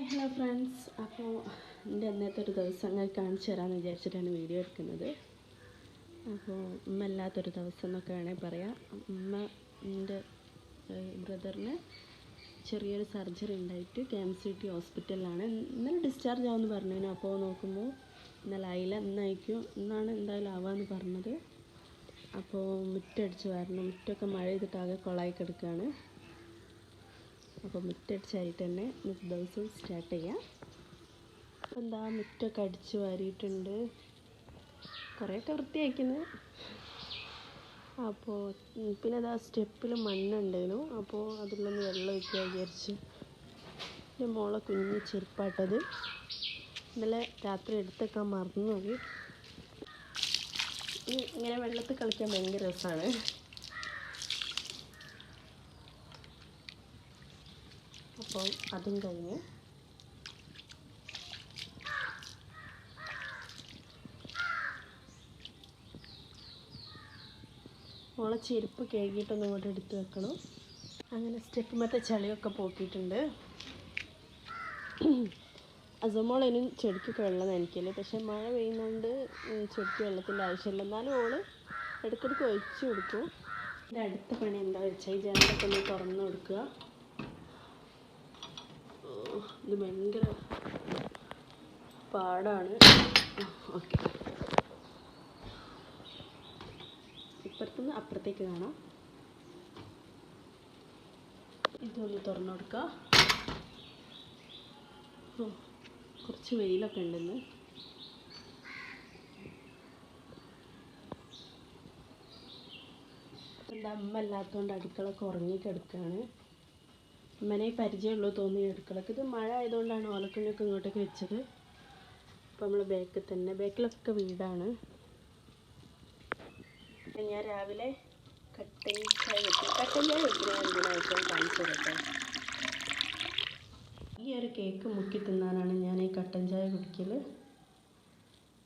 Hi hello friends അപ്പോൾ എന്റെ അന്നത്തെ ഒരു ദിവസം ഞാൻ കാണിച്ചു തരാമെന്ന് വിചാരിച്ചിട്ടാണ് വീഡിയോ എടുക്കുന്നത്. അപ്പോൾ ഉമ്മ അല്ലാത്തൊരു ദിവസം എന്നൊക്കെ വേണമെങ്കിൽ പറയാം. ഉമ്മ എന്റെ ബ്രദറിന് ചെറിയൊരു സർജറി ഉണ്ടായിട്ട് കെ എം സി ടി ഹോസ്പിറ്റലിലാണ്. ഇന്നലെ ഡിസ്ചാർജ് ആവുമെന്ന് പറഞ്ഞു അപ്പോൾ നോക്കുമ്പോൾ ഇന്നലെ ആയില്ല ഇന്നായിരിക്കും. ഇന്നാണ് എന്തായാലും ആവാമെന്ന് പറഞ്ഞത്. അപ്പോൾ മുറ്റടിച്ച് വരണം മുറ്റൊക്കെ മഴ ചെയ്തിട്ട് ആകെ കൊളായി കിടക്കുകയാണ് അപ്പോൾ മുറ്റടിച്ചായിട്ട് തന്നെ നമുക്ക് ദിവസം സ്റ്റാർട്ട് ചെയ്യാം. അപ്പോൾ എന്താ മുറ്റൊക്കെ അടിച്ച് വാരിയിട്ടുണ്ട്. കുറേയൊക്കെ വൃത്തിയാക്കുന്നത് അപ്പോൾ പിന്നെ അതാ സ്റ്റെപ്പിൽ മണ്ണുണ്ടായിരുന്നു. അപ്പോൾ അതിലൊന്ന് വെള്ളം ഒഴിക്കാൻ വിചാരിച്ച് എന്റെ മോളെ കുഞ്ഞ് ചെരുപ്പാട്ടത് ഇന്നലെ രാത്രി എടുത്തേക്കാൻ മറന്നുപോയി പോയി. ഇങ്ങനെ വെള്ളത്തിൽ കളിക്കാൻ ഭയങ്കര രസമാണ്. അപ്പോൾ അതും കഴിഞ്ഞ് മോളെ ചെരുപ്പ് കഴുകിയിട്ടൊന്നും ഇങ്ങോട്ട് എടുത്ത് വെക്കണം. അങ്ങനെ സ്റ്റെപ്പ് മറ്റേ ചളിയൊക്കെ പോക്കിയിട്ടുണ്ട്. അസമോളനും ചെടിക്കൊക്കെ വെള്ളം നനയ്ക്കൽ. പക്ഷെ മഴ പെയ്യുന്നതുകൊണ്ട് ചെടിക്ക് വെള്ളത്തിന്റെ ആവശ്യമില്ല. എന്നാലും ഓൾ ഇടയ്ക്കിടയ്ക്ക് ഒഴിച്ചു കൊടുക്കും. എന്റെ അടുത്ത പണി എന്താ വെച്ചാൽ ജനലൊക്കെ ഒന്ന് തുറന്നു കൊടുക്കുക. ഇത് ഭയങ്കര പാടാണ്. ഓക്കെ. ഇപ്പുറത്തുനിന്ന് അപ്പുറത്തേക്ക് കാണാം. ഇതൊന്ന് തുറന്നു കൊടുക്കുക കുറച്ച് വെയിലൊക്കെ ഉണ്ടെന്ന്. എന്റെ അമ്മ അല്ലാത്തതുകൊണ്ട് അടുക്കളൊക്കെ ഉറങ്ങിക്കിടക്കുകയാണ് അമ്മനെ പരിചയമുള്ളൂ തോന്നി അടുക്കളക്ക്. ഇത് മഴ ആയതുകൊണ്ടാണ് ഓലക്കുഴിയൊക്കെ ഇങ്ങോട്ടേക്ക് വെച്ചത്. അപ്പോൾ നമ്മൾ ബാക്കിൽ തന്നെ. ബാക്കിലൊക്കെ വീടാണ്. ഞാൻ രാവിലെ കട്ടൻ ചായ വെക്കും. കട്ടൻ ചായ വെക്കുന്ന എന്തിനായിട്ടും കാണിച്ചു തരട്ടെ. ഈ ഒരു കേക്ക് മുക്കി തിന്നാനാണ് ഞാൻ ഈ കട്ടൻ ചായ കുടിക്കൽ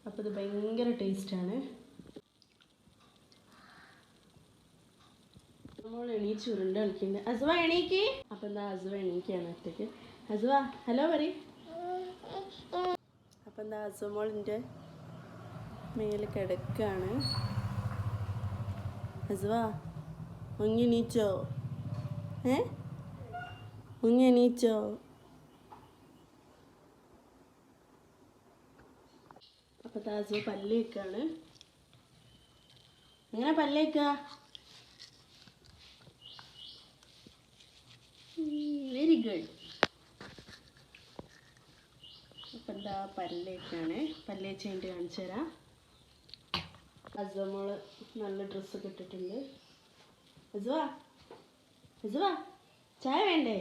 അപ്പോൾ ഇത് ഭയങ്കര ടേസ്റ്റാണ് നമ്മൾ എണീച്ച് ഉരുണ്ട് കളിക്കുന്നുണ്ട്. അസുവ എണീക്ക്. അപ്പം എന്താ അസുവ അസുവ ഹലോ പറ അപ്പം എന്താ അസുമോളിന്റെ മേലെ കിടക്കാണ്. അസുവ മുങ്ങി എണീച്ചോ? ഏ? മുങ്ങി എണീച്ചോ? അപ്പം താജു പല്ലേക്കാണ് എങ്ങനെ പല്ല് വെരി ഗുഡ് അപ്പം എന്താ പല്ലേക്കാണ്. പല്ലേച്ച് കഴിഞ്ഞിട്ട് കാണിച്ചു തരാം. അസുമോൾ നല്ല ഡ്രസ്സൊക്കെ ഇട്ടിട്ടുണ്ട്. അസുവാ അസുവാ ചായ വേണ്ടേ?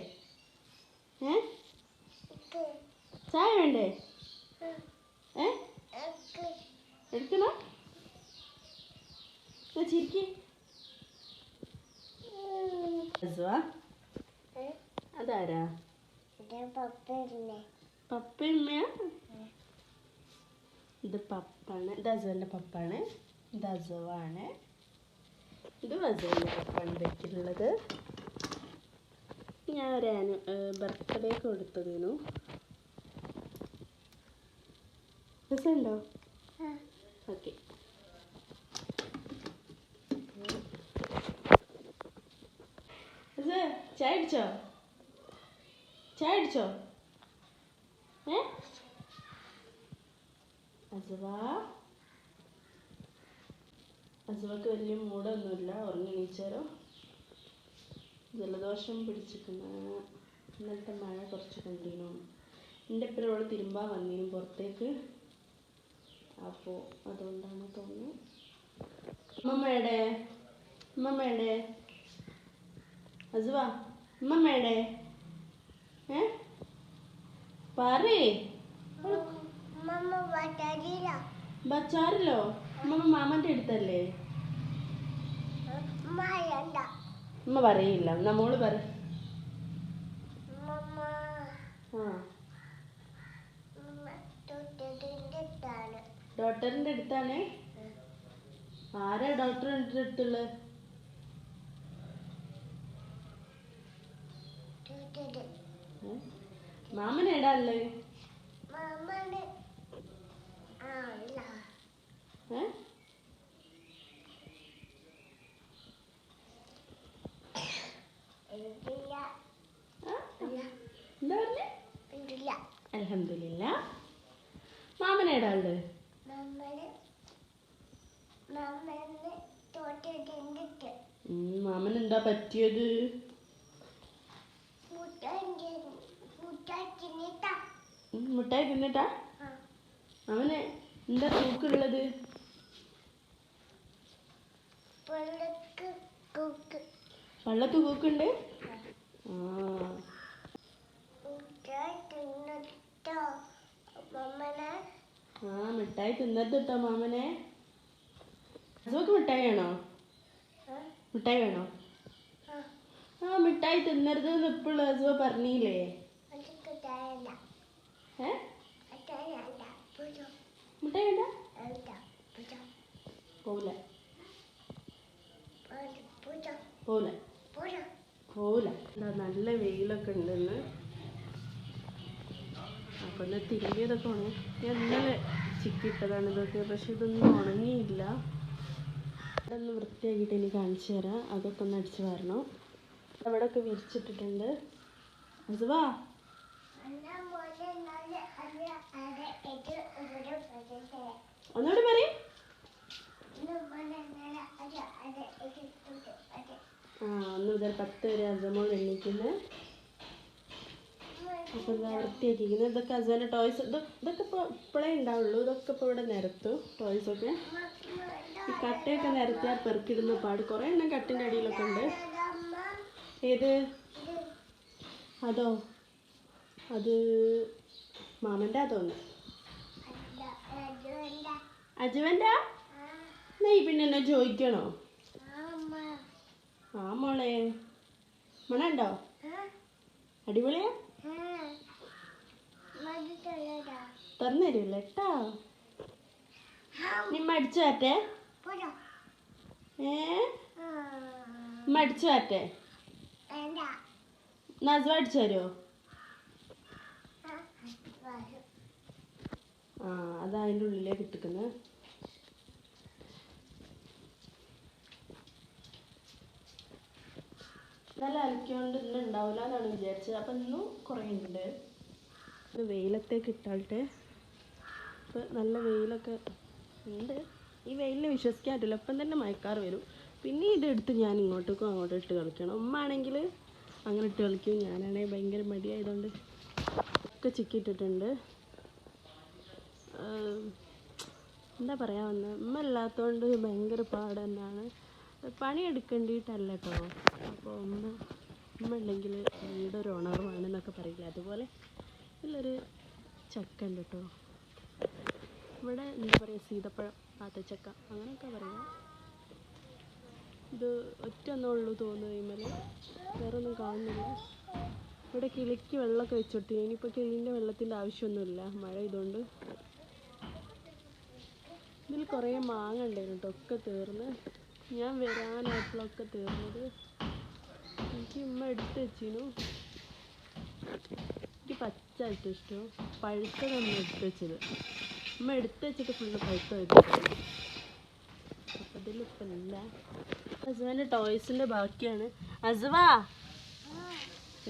ഏ? ചായ വേണ്ടേ? ഏ? എടുക്കണോ? ചിരിക്ക്. അസുവാ അതാരാ? പപ്പയമ്മയാ ഇത് പപ്പാണ്. ഇത് അസുവിന്റെ പപ്പാണ്. ഇത് അസുവാണ് ഇത് വസുവിന്റെ പപ്പാണ് വെക്കിലുള്ളത് ഞാൻ ഒരു ആനു ബർത്ത്ഡേ കൊടുത്തതിനു. രസമുണ്ടോ? ഓക്കെ. ചായ അടിച്ചോ ചായ അടിച്ചോ ഏ? അസുവാ. വലിയ മൂടൊന്നുമില്ല ഉറങ്ങി എണീച്ചാലോ ജലദോഷം പിടിച്ചിരിക്കുന്ന. ഇന്നത്തെ മഴ കുറച്ച് കണ്ടിരുന്നു. എന്റെ ഇപ്പം ഇവിടെ തിരുമ്പാൻ വന്നിരുന്നു പുറത്തേക്ക്. അപ്പോൾ അതുകൊണ്ടാണ് തോന്നുന്നു. ഉമ്മമ്മയുടെ ഉമ്മമ്മയുടെ. അസുവാ ഉമ്മമ്മയുടെ. ഏ? പറയേ. ബച്ചാറിലോ? മാമന്റെ അടുത്തല്ലേ? അമ്മ പറയില്ല. നമ്മൾ പറ. ഡോക്ടറിന്റെ അടുത്താണ്. ആരാ ഡോക്ടറിന്റെ അടുത്തുള്ളത് ഏ? മാമൻ എടാ? ഇല്ല. എന്താ പറഞ്ഞേ? ഇല്ല. അലഹമില്ല മാമൻ എടാ ഉള്ളത് മാമൻ എന്താ പറ്റിയത് മുട്ടായി മുട്ടായി തിന്നിട്ടാ മിഠായി തിന്നിട്ടാ? അവന് എന്താ തൂക്കുള്ളത്? പള്ളക്ക് പള്ളത്ത് കൂക്കുണ്ട് ആ. മിഠായി തിന്നിട്ടോ മാമനെ? അസുഖക്ക് മിഠായി വേണോ? മിഠായി വേണോ? ആ. ആ മിഠായി തിന്നരുത് എന്ന് ഇപ്പോഴുള്ള അസുഖ പറഞ്ഞില്ലേ? മിഠായി നല്ല വെയിലൊക്കെ ഉണ്ടെന്ന്. അപ്പം ഒന്ന് തിരുമ്പിയതൊക്കെ ഉണങ്ങി. ഞാൻ ചിക്കിട്ടതാണ് ഇതൊക്കെ പക്ഷെ ഇതൊന്നും ഉണങ്ങിയില്ല. ഇതൊന്ന് വൃത്തിയാക്കിയിട്ട് ഇനി കാണിച്ചു തരാം. അതൊക്കെ ഒന്ന് അടിച്ചു വരണം. അവിടെ ഒക്കെ വിരിച്ചിട്ടിട്ടുണ്ട് വാ അന്നാ പോലെ നല്ല അല്ല അതെ ഇത് ഒരു പ്രദേശം ഒന്നുകൂടി പറയും. ഒന്ന് മുതൽ പത്ത് വരെ അസമോൾ എണ്ണിക്കുന്നത് അപ്പോൾ ഇതാ വൃത്തിയാക്കിയിരിക്കുന്നത് ഇതൊക്കെ അസേന്റെ ടോയ്സ് ഇത് ഇതൊക്കെ ഇപ്പോൾ ഇപ്പോഴേ ഉണ്ടാവുള്ളൂ. ഇതൊക്കെ ഇപ്പോൾ ഇവിടെ നിരത്തു ടോയ്സൊക്കെ ഈ കട്ടയൊക്കെ നിരത്തിയാൽ പെറുക്കിടുന്ന പാട്. കുറേ എണ്ണം കട്ടിന്റെ അടിയിലൊക്കെ ഉണ്ട്. ഏത്? അതോ? അത് മാമന്റെ അതോന്ന് അജുവന്റെ നെയ് പിന്നെ എന്നെ ചോദിക്കണോ? ആ മോളെ. മണുണ്ടോ? അടിപൊളിയാ? തന്നു തരുമല്ലോ കേട്ടോ. നീ മടിച്ചു മാറ്റേ ഏ മടിച്ചു മാറ്റേ നസു അടിച്ചു തരുമോ അതാ അതിന്റെ ഉള്ളിലേക്ക് ഇട്ടിക്കുന്നത് നല്ല അലക്കിയോണ്ട് ഇന്ന് ഉണ്ടാവില്ല എന്നാണ് വിചാരിച്ചത്. അപ്പം ഇന്നും കുറേ ഉണ്ട് വെയിലത്തേക്ക് ഇട്ടാlte ഇപ്പം നല്ല വെയിലൊക്കെ ഉണ്ട് ഈ വെയിലിനെ വിശ്വസിക്കാൻ പറ്റില്ല ഇപ്പം തന്നെ മയക്കാറ് വരും. പിന്നെ ഇതെടുത്ത് ഞാൻ ഇങ്ങോട്ടേക്കും അങ്ങോട്ടും ഇട്ട് കളിക്കണം. ഉമ്മ ആണെങ്കിൽ അങ്ങനെ ഇട്ട് കളിക്കും. ഞാനാണെങ്കിൽ ഭയങ്കര മടിയായതുകൊണ്ട് ഒക്കെ ചിക്കിയിട്ടിട്ടുണ്ട് എന്താ പറയുക വന്ന് ഉമ്മ ഇല്ലാത്തതുകൊണ്ട് ഭയങ്കര പാട് തന്നെയാണ്. പണിയെടുക്കേണ്ടിയിട്ടല്ല കേട്ടോ അപ്പോൾ ഉമ്മ ഉമ്മ ഉണ്ടെങ്കിൽ വീടൊരു ഉണർവാണ് എന്നൊക്കെ പറയില്ല. അതുപോലെ ഇതിലൊരു ചക്ക ഉണ്ട് കേട്ടോ ഇവിടെ എന്താ പറയുക സീതപ്പഴം പാത്തച്ചക്ക അങ്ങനെയൊക്കെ പറയാം. ഇത് ഒറ്റ ഒന്നുള്ളൂ തോന്നുന്നു കഴിയുമ്പോൾ വേറെ ഒന്നും കാണുന്നില്ല. ഇവിടെ കിളിക്ക് വെള്ളമൊക്കെ വെച്ചോട്ടി ഇനിയിപ്പോൾ കിളിന്റെ വെള്ളത്തിന്റെ ആവശ്യമൊന്നുമില്ല. മഴ ഇതുകൊണ്ട് കുറേ മാങ്ങ ഉണ്ടായിരുന്നു കേട്ടോ ഒക്കെ തീർന്ന്. ഞാൻ വരാനായപ്പോഴൊക്കെ തീർന്നത്. എനിക്ക് ഉമ്മ എടുത്ത് വെച്ചിരുന്നു എനിക്ക് പച്ച ഏറ്റവും ഇഷ്ടം പഴുത്തതൊന്നും എടുത്ത് വെച്ചത്. ഉമ്മ എടുത്ത് വെച്ചിട്ട് ഫുള്ള് പഴുത്ത വെച്ചിട്ടുണ്ട് അപ്പം ഇതിലിപ്പം ഇല്ല. അസുവന്റെ ടോയ്സിന്റെ ബാക്കിയാണ്. അസുവാ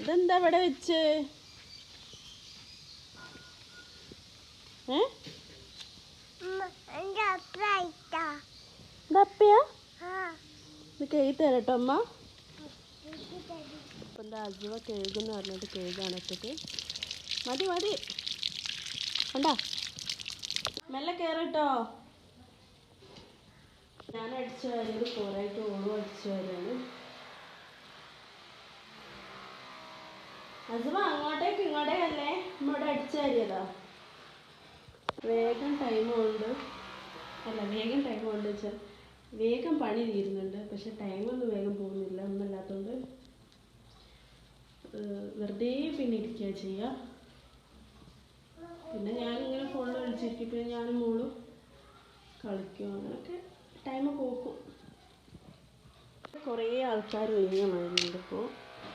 ഇതെന്താ ഇവിടെ വെച്ച് ഏ ഇതപ്പയാ ഇത് കഴുകി തരട്ടോ അമ്മ. അപ്പം എന്താ അസുവ കഴുകുന്ന് പറഞ്ഞിട്ട് കേൾക്കാണ് ഒറ്റയ്ക്ക് മതി മതി. കണ്ടാ? മെല്ലെ കയറിട്ടോ ഞാൻ അടിച്ചു വരുന്നത് കുറേയായിട്ട് ഓളും അടിച്ചു വരാണ് അസുവ അങ്ങോട്ടേക്ക് ഇങ്ങോട്ടേക്ക് അല്ലേ? ഇവിടെ അടിച്ചു വരിയതാ. വേഗം ടൈം കൊണ്ട് അല്ല വേഗം ടൈം കൊണ്ട് വെച്ചാൽ വേഗം പണി തീരുന്നുണ്ട്. പക്ഷെ ടൈമൊന്നും വേഗം പോകുന്നില്ല. ഒന്നല്ലാത്തതുകൊണ്ട് വെറുതെ പിന്നെ ഇരിക്കുക ചെയ്യുക പിന്നെ ഞാനിങ്ങനെ ഫോണിൽ വിളിച്ചിരിക്കും. പിന്നെ ഞാനും മോളും കളിക്കും. അങ്ങനെയൊക്കെ ടൈം പോക്കും കുറേ ആൾക്കാർ ഒഴിഞ്ഞ മഴയുണ്ട് ഇപ്പോൾ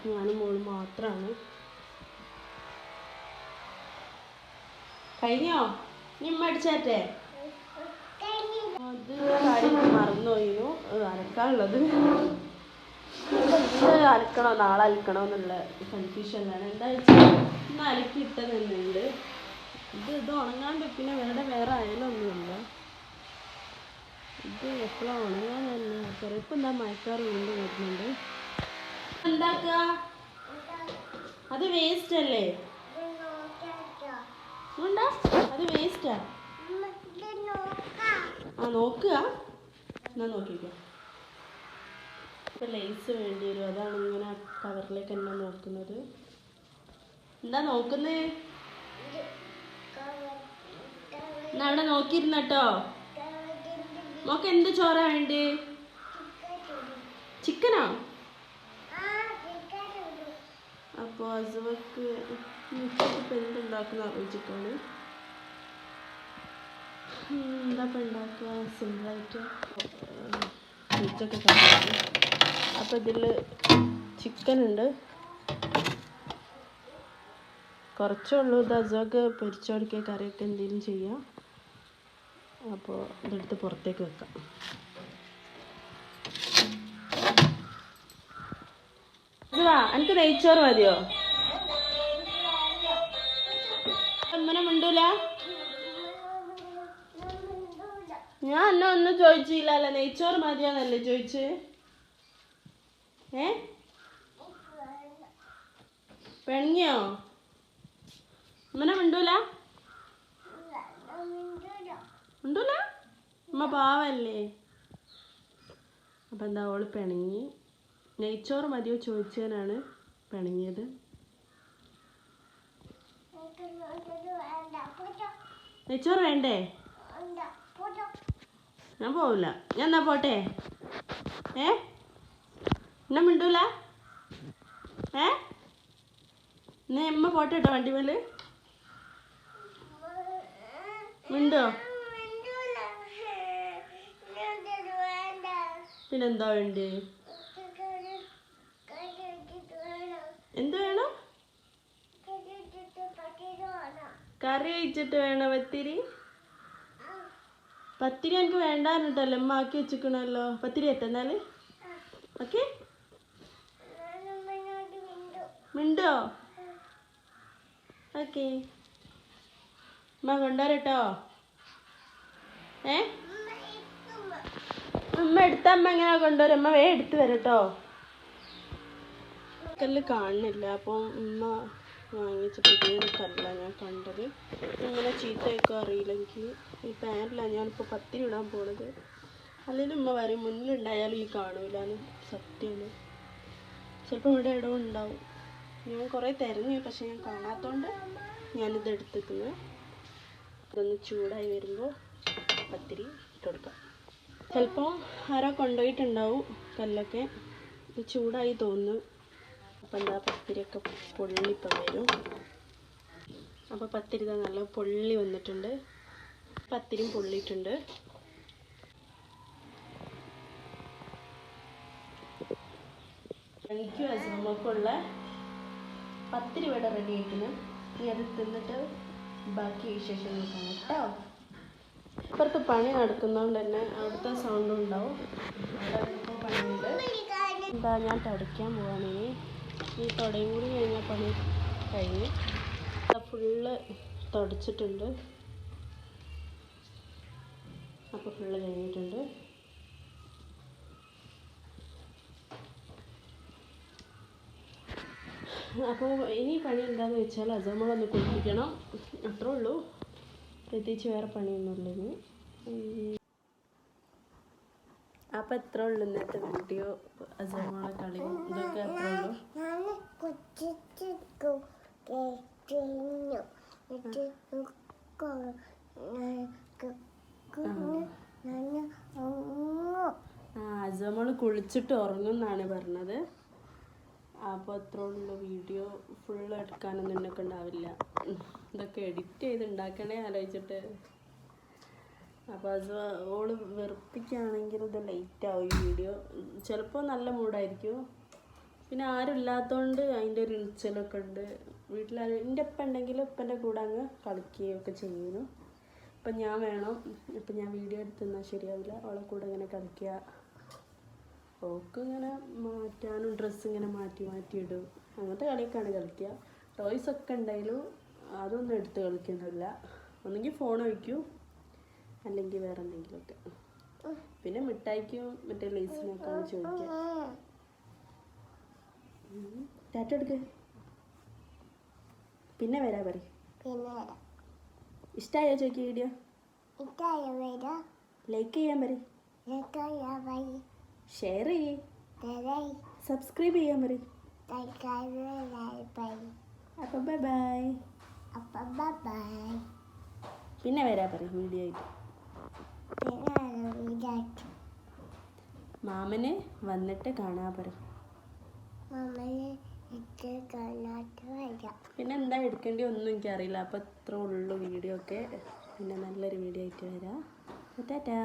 ഞാനും മോളും മാത്രമാണ് കഴിഞ്ഞോ? ഇനി ഉമ്മ അടിച്ചേറ്റേ കഴിഞ്ഞു അത് കാര്യം മറന്നുപോയിരുന്നു ഇന്ന് അലക്കണോ? നാളെ അലക്കണോ എന്നുള്ള കൺഫ്യൂഷനിലാണ് എന്താ വെച്ചാൽ ഇന്ന് അലക്കി ഇത് ഇത് ഉണങ്ങാണ്ട് പിന്നെ വേറെ വേറെ അയലൊന്നുമില്ല. ഇത് എപ്പോഴാണ് ഉണങ്ങാൻ തന്നെ ചിലപ്പോൾ എന്താ മഴക്കാറ് വീണ്ടും വരുന്നുണ്ട്? എന്താക്കുക അത് വേസ്റ്റ് അല്ലേ? അത് വേസ്റ്റാ ആ? നോക്കുക എന്നാ നോക്കിക്കോ. ഇപ്പം ലേസ് വേണ്ടി വരും. അതാണ് ഇങ്ങനെ കവറിലേക്ക് തന്നെ നോക്കുന്നത്. എന്താ നോക്കുന്നേ? എന്നവിടെ നോക്കിയിരുന്നട്ടോ നോക്ക് എന്ത് ചോറ വേണ്ടി? ചിക്കനോ? അപ്പോൾ അസുവക്ക് എന്തുണ്ടാക്കുന്ന ആലോചിക്കാണ് എന്താ ഇപ്പം ഉണ്ടാക്കുക? സിമ്പിളായിട്ട് ഫ്രിഡ്ജൊക്കെ കാണുന്നത് അപ്പോൾ ഇതിൽ ചിക്കൻ ഉണ്ട് കുറച്ചേ ഉള്ളൂ ഇത് അസൊക്കെ പൊരിച്ചോടിക്കുക കറിയൊക്കെ എന്തെങ്കിലും ചെയ്യാം അപ്പോൾ ഇതെടുത്ത് പുറത്തേക്ക് വെക്കാം. എനിക്ക് നെയ്ച്ചോറ് മതിയോ? അമ്മനെ മിണ്ടൂല. ഞാൻ എന്നെ ഒന്നും ചോദിച്ചില്ല നെയ്ച്ചോറ് മതിയാന്നല്ലേ ചോദിച്ച്? ഏ? പെണ്ണിയോ? അമ്മനെ മിണ്ടൂല? മിണ്ടൂല? അമ്മ പാവല്ലേ? അപ്പം എന്താ ഓൾ പിണങ്ങി? നെയ്ച്ചോറ് മതിയോ ചോദിച്ചതിനാണ് പിണങ്ങിയത്. നെയ്ച്ചോറ് വേണ്ടേ? ഞാൻ പോവില്ല. ഞാൻ എന്നാ പോട്ടെ? ഏ? എന്നാ മിണ്ടൂല? ഏ? എന്നാ എമ്മ പോട്ടെ കേട്ടോ വണ്ടി മേൽ മിണ്ടോ? പിന്നെന്താ വേണ്ടി? എന്ത് വേണം? കറി കഴിച്ചിട്ട് വേണോ പത്തിരി? പത്തിരി എനിക്ക് വേണ്ടാന്നിട്ടല്ലോ അമ്മ ആക്കി വെച്ചിക്കണല്ലോ? പത്തിരി എത്തുന്നാൽ? ഓക്കെ. മിണ്ടോ? ഓക്കെ. അമ്മ കൊണ്ടുവരട്ടോ? ഏ? അമ്മ എടുത്ത അമ്മ എങ്ങനെ കൊണ്ടുവരും? അമ്മ വേ എടുത്ത് വരട്ടോ കല്ല് കാണുന്നില്ല അപ്പം ഉമ്മ വാങ്ങിച്ച പുതിയ കല്ല ഞാൻ കണ്ടത്. ഇങ്ങനെ ചീത്തയൊക്കെ അറിയില്ല എനിക്ക് ഈ പാനിലാണ് ഞാനിപ്പോൾ പത്തിരി ഇടാൻ പോണത്. അല്ലെങ്കിൽ ഉമ്മ പറയും മുന്നിലുണ്ടായാലും ഈ കാണൂലെന്ന് സത്യമാണ്. ചിലപ്പോൾ ഇവിടെ ഇടവും ഉണ്ടാവും. ഞാൻ കുറേ തിരഞ്ഞു പക്ഷെ ഞാൻ കാണാത്തതുകൊണ്ട് ഞാനിത് എടുത്തിരിക്കുന്നത് ഇതൊന്ന് ചൂടായി വരുമ്പോൾ പത്തിരി ഇട്ടുകൊടുക്കാം ചിലപ്പോൾ ആരോ കൊണ്ടുപോയിട്ടുണ്ടാവും കല്ലൊക്കെ. ഇത് ചൂടായി തോന്നുന്നു. അപ്പം എന്താ പത്തിരിയൊക്കെ പൊള്ളിപ്പം വരും. അപ്പോൾ പത്തിരി ഇതാ നല്ല പൊള്ളി വന്നിട്ടുണ്ട്. പത്തിരിയും പൊള്ളിയിട്ടുണ്ട്. എനിക്കും അസുഖങ്ങൾക്കുള്ള പത്തിരി ഇവിടെ റെഡി ആയിക്കുന്നു ഇനി അത് തിന്നിട്ട് ബാക്കി വിശേഷം നോക്കാം കേട്ടോ. ഇപ്പുറത്ത് പണി നടക്കുന്നതുകൊണ്ട് തന്നെ അവിടുത്തെ സൗണ്ടും ഉണ്ടാവും. എന്താ ഞാൻ തടിക്കാൻ പോവാണ് ഇനി. ഈ തുടയും കൂടി കഴിഞ്ഞാൽ പണി കഴിഞ്ഞു. ഫുള്ള് തുടച്ചിട്ടുണ്ട്. അപ്പോൾ ഫുള്ള് കഴിഞ്ഞിട്ടുണ്ട്. അപ്പോൾ ഇനി പണി എന്താന്ന് വെച്ചാൽ അസമ്മളൊന്ന് കുളിപ്പിക്കണം. അത്രേ ഉള്ളൂ. പ്രത്യേകിച്ച് വേറെ പണിയൊന്നുമില്ല ഇനി. അപ്പം എത്ര ഉള്ളു ഇന്നത്തെ വീഡിയോ? അസമോളെ കളി ഇതൊക്കെ എത്ര ഉള്ളൂ? ആ അസമ്മൾ കുളിച്ചിട്ട് ഉറങ്ങും എന്നാണ് പറഞ്ഞത്. അപ്പോൾ അത്ര ഉള്ളു വീഡിയോ? ഫുൾ എടുക്കാനൊന്നും എന്നെ ഉണ്ടാവില്ല. ഉം. ഇതൊക്കെ എഡിറ്റ് ചെയ്ത് ഉണ്ടാക്കണേ ആലോചിച്ചിട്ട്. അപ്പോൾ അത് ഓൾ വെറുപ്പിക്കുകയാണെങ്കിൽ ഇത് ലേറ്റ് ആവും ഈ വീഡിയോ ചിലപ്പോൾ നല്ല മൂഡായിരിക്കും പിന്നെ ആരും ഇല്ലാത്തതുകൊണ്ട് അതിന്റെ ഒരു ഇളിച്ചലൊക്കെ ഉണ്ട്. വീട്ടിൽ എന്റെ ഉപ്പ ഉണ്ടെങ്കിൽ ഉപ്പന്റെ കൂടെ അങ്ങ് കളിക്കുകയൊക്കെ ചെയ്യുന്നു. ഇപ്പം ഞാൻ വേണം ഇപ്പം ഞാൻ വീഡിയോ എടുത്തെന്നാൽ ശരിയാവില്ല. അവളെ കൂടെ ഇങ്ങനെ കളിക്കുക. ഓക്ക് ഇങ്ങനെ മാറ്റാനും ഡ്രസ്സ് ഇങ്ങനെ മാറ്റി മാറ്റി ഇടും. അങ്ങനത്തെ കളിയൊക്കെയാണ് കളിക്കുക. ടോയ്സ് ഒക്കെ ഉണ്ടായാലും അതൊന്നും എടുത്ത് കളിക്കുന്നില്ല. ഒന്നെങ്കിൽ ഫോൺ വയ്ക്കും അല്ലെങ്കിൽ വേറെ എന്തെങ്കിലുമൊക്കെ പിന്നെ മിഠായിക്കും മറ്റേ ലേസിനൊക്കെയാണ് ചോദിക്കുക ചോദിക്കാം. ടാറ്റ എടുക്ക്. പിന്നെ വരാ പറ ഇഷ്ടമായോ ചോദിക്കുക വീഡിയോ ലൈക്ക് ചെയ്യാൻ പറ ഷെയർ ചെയ്യേ. സബ്സ്ക്രൈബ് ചെയ്യാൻ പറ അപ്പം ബൈ അപ്പം ബൈ പിന്നെ വരാ പറ വീഡിയോ ആയിട്ട്. മാമന് വന്നിട്ട് കാണാ പറ. പിന്നെ എന്താ എടുക്കേണ്ടി ഒന്നും എനിക്കറിയില്ല അപ്പോൾ ഇത്ര ഉള്ളു വീഡിയോ ഒക്കെ. പിന്നെ നല്ലൊരു വീഡിയോ ആയിട്ട് വരാം. ടാറ്റാ.